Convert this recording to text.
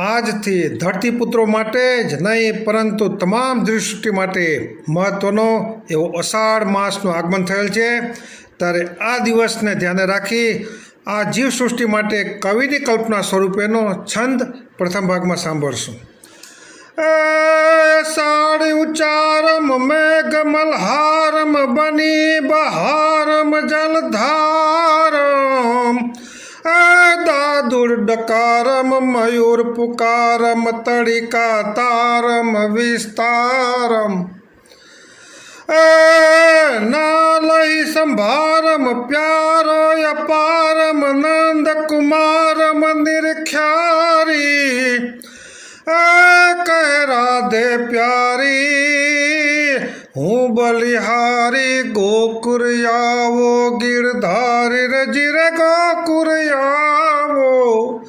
આજથી ધરતીપુત્રો માટે જ નહીં, પરંતુ તમામ દૃષ્ટિ માટે મહત્ત્વનો એવો અષાઢ માસનું આગમન થયેલ છે. ત્યારે આ દિવસને ધ્યાને રાખી આ જીવસૃષ્ટિ માટે કવિની કલ્પના સ્વરૂપેનો છંદ પ્રથમ ભાગમાં સાંભળશું. સાડી ઉચ્ચારમ મેઘ મલહારમ બની બહારમ જલધારમ એ દાદુર ડકારમ મયુર પુકારમ તડિકા તારમ, વિસ્તારમ. નાલય સંભારમ પ્યારો અપારમ, નંદ કુમારમ, નિરખ્યારી. કહે રાધે પ્યારી. હું બલિહારી ગોકુર આવો ગિરધારી રજી રે ગોકુર આવો.